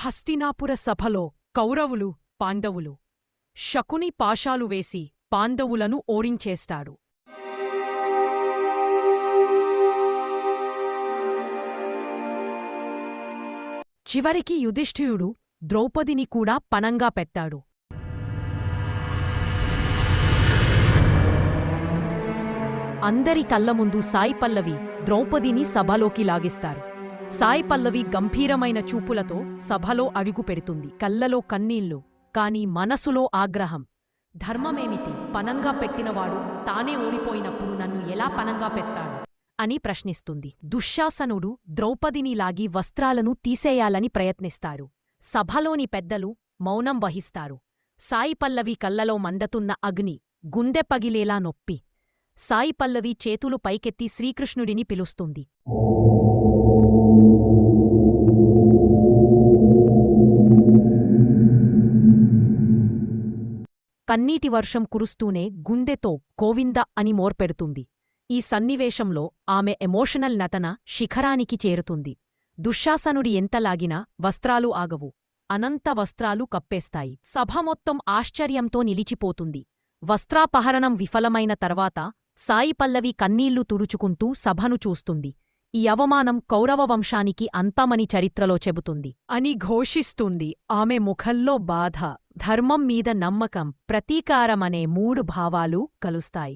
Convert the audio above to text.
హస్తినాపుర సభలో కౌరవులు పాండవులు. శకుని పాశాలు వేసి పాండవులను ఓడించేస్తాడు చివరికి యుధిష్ఠియుడు ద్రౌపదిని కూడా పనంగా పెట్టాడు. అందరి కళ్ళ ముందు సాయి పల్లవి ద్రౌపదిని సభలోకి లాగిస్తారు. సాయి పల్లవి గంభీరమైన చూపులతో సభలో అడుగు పెడుతుంది. కళ్ళలో కన్నీళ్ళు కాని మనసులో ఆగ్రహం. ధర్మమేమిటి? పనంగా పెట్టినవాడు తానే ఓడిపోయినప్పుడు నన్ను ఎలా పనంగా పెట్టాడు అని ప్రశ్నిస్తుంది. దుశ్శాసనుడు ద్రౌపదిని లాగి వస్త్రాలను తీసేయాలని ప్రయత్నిస్తారు. సభలోని పెద్దలు మౌనం వహిస్తారు. సాయి పల్లవి కళ్ళలో మండతున్న అగ్ని గుండె పగిలేలా నొప్పి. సాయి పల్లవి చేతులు పైకెత్తి శ్రీకృష్ణుడిని పిలుస్తుంది. కన్నీటి వర్షం కురుస్తూనే గుండెతో గోవింద అని మోర్పెడుతుంది. ఈ సన్నివేశంలో ఆమె ఎమోషనల్ నటన శిఖరానికి చేరుతుంది. దుశ్శాసనుడి ఎంతలాగినా వస్త్రాలు ఆగవు. అనంత వస్త్రాలు కప్పేస్తాయి. సభ మొత్తం ఆశ్చర్యంతో నిలిచిపోతుంది. వస్త్రాపహరణం విఫలమైన తర్వాత సాయి పల్లవి కన్నీళ్ళు తుడుచుకుంటూ సభను చూస్తుంది. ఈ అవమానం కౌరవ వంశానికి అంతమని చరిత్రలో చెబుతుంది. అని ఘోషిస్తుంది ఆమె ముఖంలో బాధ. ధర్మం మీద నమ్మకం ప్రతీకారమనే మూడు భావాలు కలుస్తాయి.